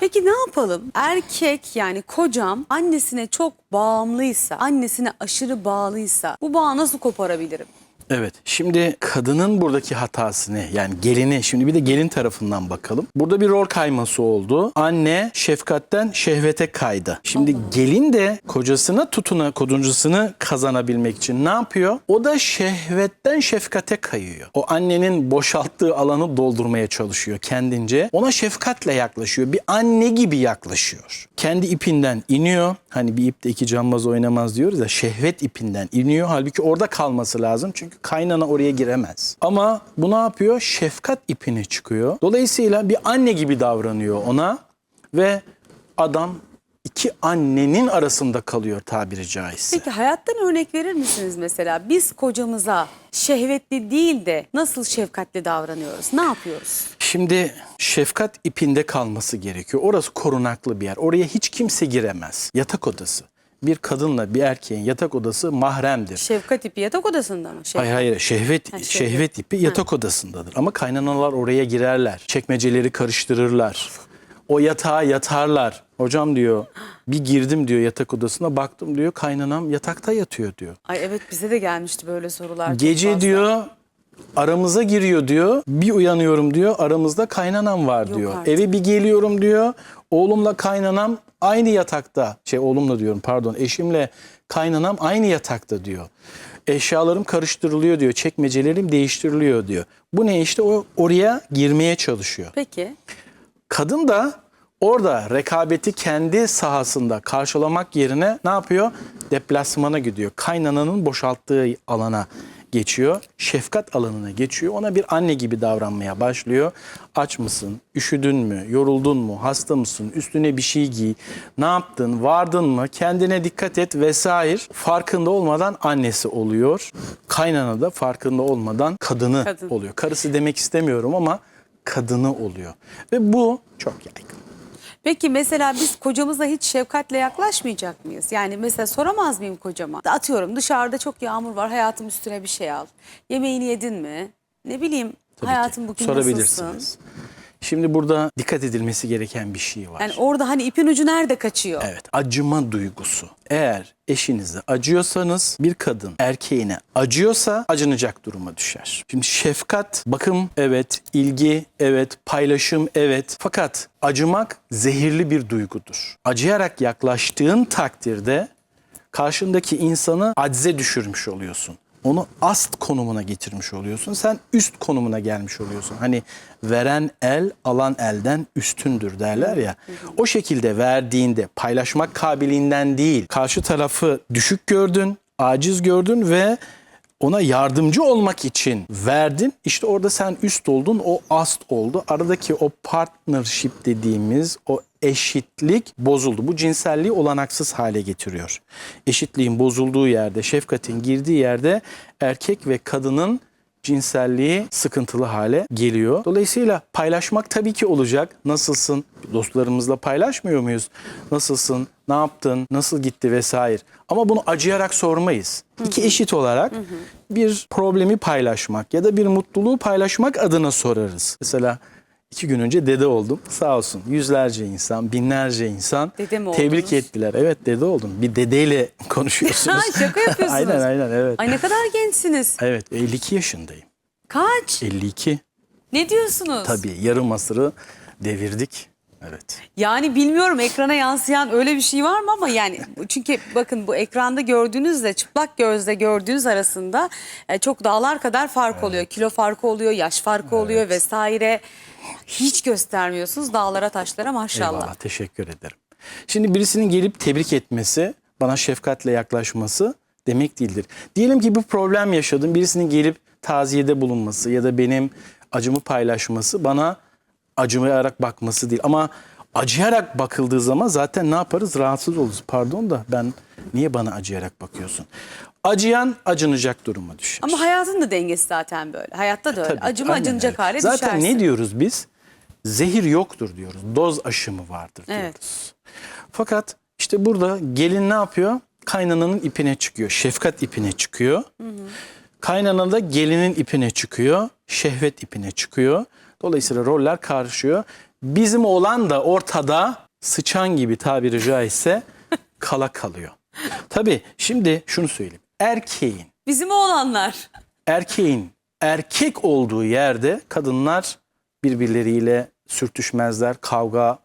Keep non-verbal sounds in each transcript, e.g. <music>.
Peki ne yapalım? Erkek yani kocam annesine çok bağımlıysa, annesine aşırı bağlıysa bu bağı nasıl koparabilirim? Evet. Şimdi kadının buradaki hatası ne? Yani gelini. Şimdi bir de gelin tarafından bakalım. Burada bir rol kayması oldu. Anne şefkatten şehvete kaydı. Şimdi gelin de kocasına tutuna, koduncusunu kazanabilmek için ne yapıyor? O da şehvetten şefkate kayıyor. O annenin boşalttığı alanı doldurmaya çalışıyor kendince. Ona şefkatle yaklaşıyor. Bir anne gibi yaklaşıyor. Kendi ipinden iniyor. Hani bir ipte iki cambaz oynamaz diyoruz ya. Şehvet ipinden iniyor. Halbuki orada kalması lazım. Çünkü kaynana oraya giremez. Ama bu ne yapıyor? Şefkat ipini çıkıyor. Dolayısıyla bir anne gibi davranıyor ona ve adam iki annenin arasında kalıyor tabiri caizse. Peki hayattan örnek verir misiniz mesela? Biz kocamıza şehvetli değil de nasıl şefkatli davranıyoruz? Ne yapıyoruz? Şimdi şefkat ipinde kalması gerekiyor. Orası korunaklı bir yer. Oraya hiç kimse giremez. Yatak odası. Bir kadınla bir erkeğin yatak odası mahremdir. Şefkat ipi yatak odasında mı? Şef- Hayır hayır şehvet Ha, şehvet. şehvet ipi yatak odasındadır. Ama kaynanalar oraya girerler. Çekmeceleri karıştırırlar. O yatağa yatarlar. Hocam diyor bir girdim diyor yatak odasına baktım diyor kaynanam yatakta yatıyor diyor. Ay evet bize de gelmişti böyle sorular. Gece diyor aramıza giriyor diyor. Bir uyanıyorum diyor aramızda kaynanam var Yok diyor. artık. Eve bir geliyorum diyor. Oğlumla kaynanam aynı yatakta. Şey oğlumla diyorum pardon eşimle kaynanam aynı yatakta diyor. Eşyalarım karıştırılıyor diyor. Çekmecelerim değiştiriliyor diyor. Bu ne işte o oraya girmeye çalışıyor. Peki. Kadın da orada rekabeti kendi sahasında karşılamak yerine ne yapıyor? Deplasmana gidiyor. Kaynananın boşalttığı alana geçiyor. Şefkat alanına geçiyor. Ona bir anne gibi davranmaya başlıyor. Aç mısın? Üşüdün mü? Yoruldun mu? Hasta mısın? Üstüne bir şey giy. Ne yaptın? Vardın mı? Kendine dikkat et vesaire. Farkında olmadan annesi oluyor. Kaynana da farkında olmadan kadını Kadın. oluyor. Karısı demek istemiyorum ama kadını oluyor. Ve bu çok yaygın. Peki mesela biz kocamıza hiç şefkatle yaklaşmayacak mıyız? Yani mesela soramaz mıyım kocama? Atıyorum dışarıda çok yağmur var hayatım üstüne bir şey al. Yemeğini yedin mi? Ne bileyim Tabii ki. hayatım bugün nasılsın? Şimdi burada dikkat edilmesi gereken bir şey var. Yani orada hani ipin ucu nerede kaçıyor? Evet, acıma duygusu. Eğer eşinize acıyorsanız bir kadın erkeğine acıyorsa acınacak duruma düşer. Şimdi şefkat, bakım evet, ilgi evet, paylaşım evet. Fakat acımak zehirli bir duygudur. Acıyarak yaklaştığın takdirde karşındaki insanı acze düşürmüş oluyorsun. Onu ast konumuna getirmiş oluyorsun. Sen üst konumuna gelmiş oluyorsun. Hani veren el alan elden üstündür derler ya. O şekilde verdiğinde paylaşmak kabiliğinden değil. Karşı tarafı düşük gördün, aciz gördün ve ona yardımcı olmak için verdin. İşte orada sen üst oldun, o ast oldu. Aradaki o partnership dediğimiz o eşitlik bozuldu. Bu cinselliği olanaksız hale getiriyor. Eşitliğin bozulduğu yerde, şefkatin girdiği yerde erkek ve kadının cinselliği sıkıntılı hale geliyor. Dolayısıyla paylaşmak tabii ki olacak. Nasılsın? Dostlarımızla paylaşmıyor muyuz? Nasılsın? Ne yaptın? Nasıl gitti vesaire. Ama bunu acıyarak sormayız. İki eşit olarak bir problemi paylaşmak ya da bir mutluluğu paylaşmak adına sorarız. Mesela iki gün önce dede oldum. Sağ olsun yüzlerce insan, binlerce insan Dede mi tebrik oldunuz? ettiler. Evet dede oldum. Bir dedeyle <laughs> konuşuyorsunuz. Şaka yapıyorsunuz. aynen aynen evet. Ay ne kadar gençsiniz. Evet 52 yaşındayım. Kaç? 52. Ne diyorsunuz? Tabii yarım asırı devirdik. Evet. Yani bilmiyorum ekrana yansıyan öyle bir şey var mı ama yani çünkü bakın bu ekranda gördüğünüzle çıplak gözle gördüğünüz arasında e, çok dağlar kadar fark oluyor. Kilo farkı oluyor, yaş farkı oluyor vesaire. Hiç göstermiyorsunuz dağlara taşlara maşallah. Eyvallah teşekkür ederim. Şimdi birisinin gelip tebrik etmesi, bana şefkatle yaklaşması demek değildir. Diyelim ki bir problem yaşadım. Birisinin gelip taziyede bulunması ya da benim acımı paylaşması bana acımayarak bakması değil. Ama acıyarak bakıldığı zaman zaten ne yaparız? Rahatsız oluruz. Pardon da ben niye bana acıyarak bakıyorsun? Acıyan acınacak duruma düşer. Ama hayatın da dengesi zaten böyle. Hayatta da öyle. Tabii, Acıma aynen acınacak öyle. hale Zaten düşersin. ne diyoruz biz? Zehir yoktur diyoruz. Doz aşımı vardır diyoruz. Evet. Fakat işte burada gelin ne yapıyor? Kaynananın ipine çıkıyor. Şefkat ipine çıkıyor. Kaynana da gelinin ipine çıkıyor. Şehvet ipine çıkıyor. Dolayısıyla roller karışıyor. Bizim oğlan da ortada sıçan gibi tabiri caizse <laughs> kala kalıyor. Tabii şimdi şunu söyleyeyim. Erkeğin Bizim oğlanlar. erkeğin erkek olduğu yerde kadınlar birbirleriyle sürtüşmezler, kavgaya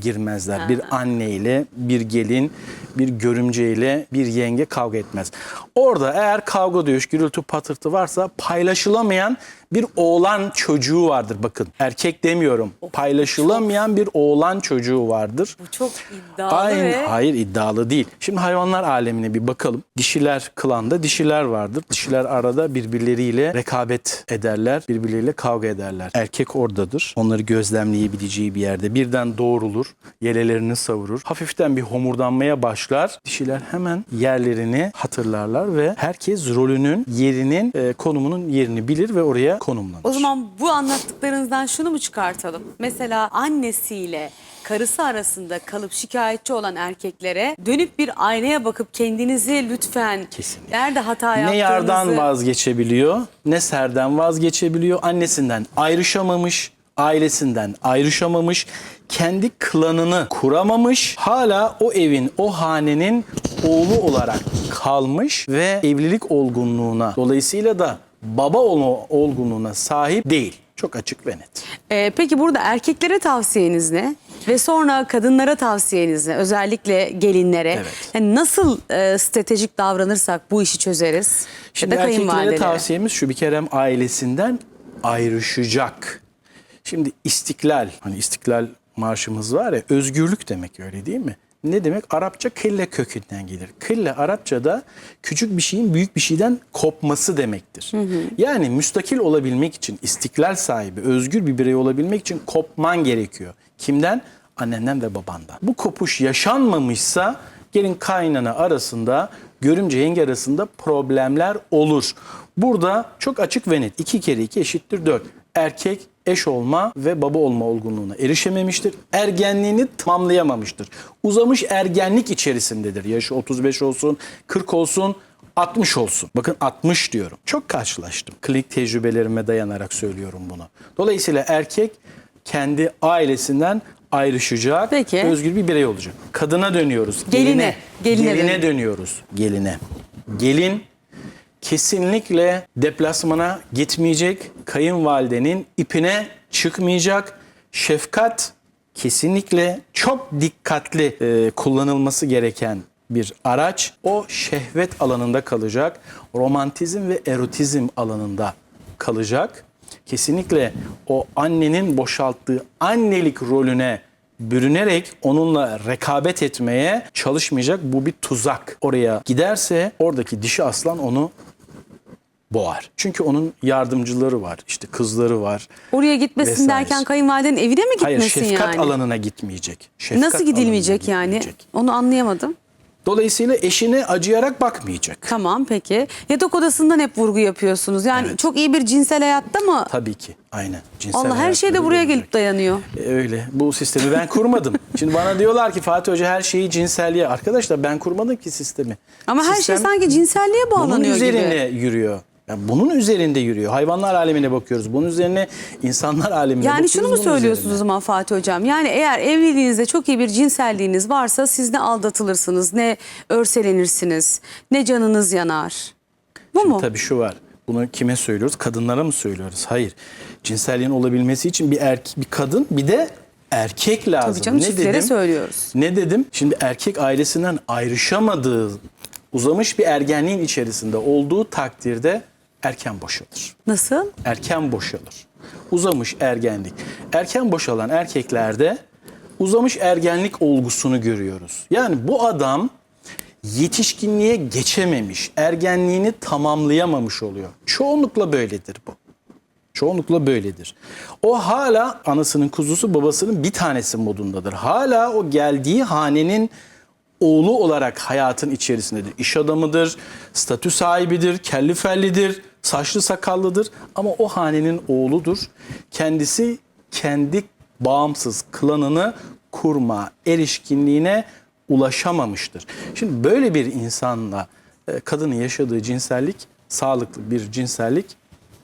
girmezler. Bir anneyle, bir gelin, bir görümceyle, bir yenge kavga etmez. Orada eğer kavga dövüş, gürültü patırtı varsa paylaşılamayan bir oğlan çocuğu vardır bakın. Erkek demiyorum. Paylaşılamayan bir oğlan çocuğu vardır. Bu çok iddialı Aynen. ve Hayır iddialı değil. Şimdi hayvanlar alemine bir bakalım. Dişiler klanda dişiler vardır. Dişiler arada birbirleriyle rekabet ederler. Birbirleriyle kavga ederler. Erkek oradadır. Onları gözlemleyebileceği bir yerde birden doğrulur. Yelelerini savurur. Hafiften bir homurdanmaya başlar. Dişiler hemen yerlerini hatırlarlar ve herkes rolünün, yerinin, e, konumunun yerini bilir ve oraya konumlanır. o zaman bu anlattıklarınızdan şunu mu çıkartalım? Mesela annesiyle karısı arasında kalıp şikayetçi olan erkeklere dönüp bir aynaya bakıp kendinizi lütfen Kesinlikle. nerede hata ne yaptığınızı yardan vazgeçebiliyor, ne serden vazgeçebiliyor. Annesinden ayrışamamış, ailesinden ayrışamamış, kendi klanını kuramamış. Hala o evin, o hanenin oğlu olarak kalmış ve evlilik olgunluğuna, dolayısıyla da baba olgunluğuna sahip değil. Çok açık ve net. Ee, peki burada erkeklere tavsiyeniz ne? Ve sonra kadınlara tavsiyeniz ne? Özellikle gelinlere. Evet. Yani nasıl e, stratejik davranırsak bu işi çözeriz? Şimdi ya da erkeklere tavsiyemiz şu bir kere ailesinden ayrışacak. Şimdi istiklal, hani istiklal marşımız var ya özgürlük demek öyle değil mi? Ne demek? Arapça kille kökünden gelir. Kille Arapçada küçük bir şeyin büyük bir şeyden kopması demektir. Yani müstakil olabilmek için, istiklal sahibi, özgür bir birey olabilmek için kopman gerekiyor. Kimden? Annenden ve babandan. Bu kopuş yaşanmamışsa gelin kaynana arasında, görümce yenge arasında problemler olur. Burada çok açık ve net. 2 kere 2 eşittir 4. Erkek eş olma ve baba olma olgunluğuna erişememiştir. Ergenliğini tamamlayamamıştır. Uzamış ergenlik içerisindedir. Yaşı 35 olsun, 40 olsun, 60 olsun. Bakın 60 diyorum. Çok karşılaştım. Klinik tecrübelerime dayanarak söylüyorum bunu. Dolayısıyla erkek kendi ailesinden ayrışacak, Peki. özgür bir birey olacak. Kadına dönüyoruz. Geline, geline Geline dön- dönüyoruz. Geline. Gelin kesinlikle deplasmana gitmeyecek. Kayınvalidenin ipine çıkmayacak. Şefkat kesinlikle çok dikkatli e, kullanılması gereken bir araç. O şehvet alanında kalacak. Romantizm ve erotizm alanında kalacak. Kesinlikle o annenin boşalttığı annelik rolüne bürünerek onunla rekabet etmeye çalışmayacak. Bu bir tuzak. Oraya giderse oradaki dişi aslan onu boğar. Çünkü onun yardımcıları var. işte kızları var. Oraya gitmesin Vesaire. derken kayınvalidenin evine mi gitmesin Hayır şefkat yani? alanına gitmeyecek. Şefkat Nasıl gidilmeyecek alanına yani? gitmeyecek. Onu anlayamadım. Dolayısıyla eşine acıyarak bakmayacak. Tamam peki. Yatak odasından hep vurgu yapıyorsunuz. Yani çok iyi bir cinsel hayatta mı? Tabii ki. Aynen. Cinsel Allah her şey de buraya olacak. gelip dayanıyor. E, Öyle. Bu sistemi ben kurmadım. <laughs> Şimdi bana diyorlar ki Fatih Hoca her şeyi cinselliğe. Arkadaşlar ben kurmadım ki sistemi. Ama her şey Sistem sanki cinselliğe bunun bağlanıyor üzerine gibi. yürüyor. Yani bunun üzerinde yürüyor. Hayvanlar alemine bakıyoruz. Bunun üzerine insanlar alemine Yani bakıyoruz. şunu mu söylüyorsunuz üzerine. o zaman Fatih Hocam? Yani eğer evliliğinizde çok iyi bir cinselliğiniz varsa siz ne aldatılırsınız, ne örselenirsiniz, ne canınız yanar. Bu mu? Tabii şu var. Bunu kime söylüyoruz? Kadınlara mı söylüyoruz? Hayır. Cinselliğin olabilmesi için bir erkek, bir kadın, bir de erkek lazım. Tabii canım çiftlere söylüyoruz. Ne dedim? Şimdi erkek ailesinden ayrışamadığı, uzamış bir ergenliğin içerisinde olduğu takdirde erken boşalır. Nasıl? Erken boşalır. Uzamış ergenlik. Erken boşalan erkeklerde uzamış ergenlik olgusunu görüyoruz. Yani bu adam yetişkinliğe geçememiş, ergenliğini tamamlayamamış oluyor. Çoğunlukla böyledir bu. Çoğunlukla böyledir. O hala anasının kuzusu babasının bir tanesi modundadır. Hala o geldiği hanenin oğlu olarak hayatın içerisindedir. İş adamıdır, statü sahibidir, kelli fellidir, saçlı sakallıdır ama o hanenin oğludur. Kendisi kendi bağımsız klanını kurma erişkinliğine ulaşamamıştır. Şimdi böyle bir insanla e, kadının yaşadığı cinsellik sağlıklı bir cinsellik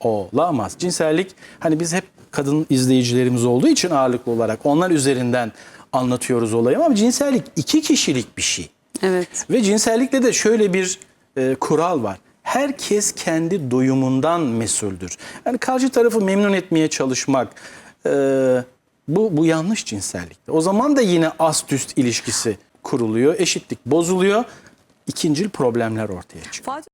olamaz. Cinsellik hani biz hep kadın izleyicilerimiz olduğu için ağırlıklı olarak onlar üzerinden anlatıyoruz olayı ama cinsellik iki kişilik bir şey. Evet. Ve cinsellikte de şöyle bir e, kural var. Herkes kendi doyumundan mesuldür. Yani karşı tarafı memnun etmeye çalışmak e, bu, bu yanlış cinsellikte. O zaman da yine ast üst ilişkisi kuruluyor, eşitlik bozuluyor. İkincil problemler ortaya çıkıyor. Fatih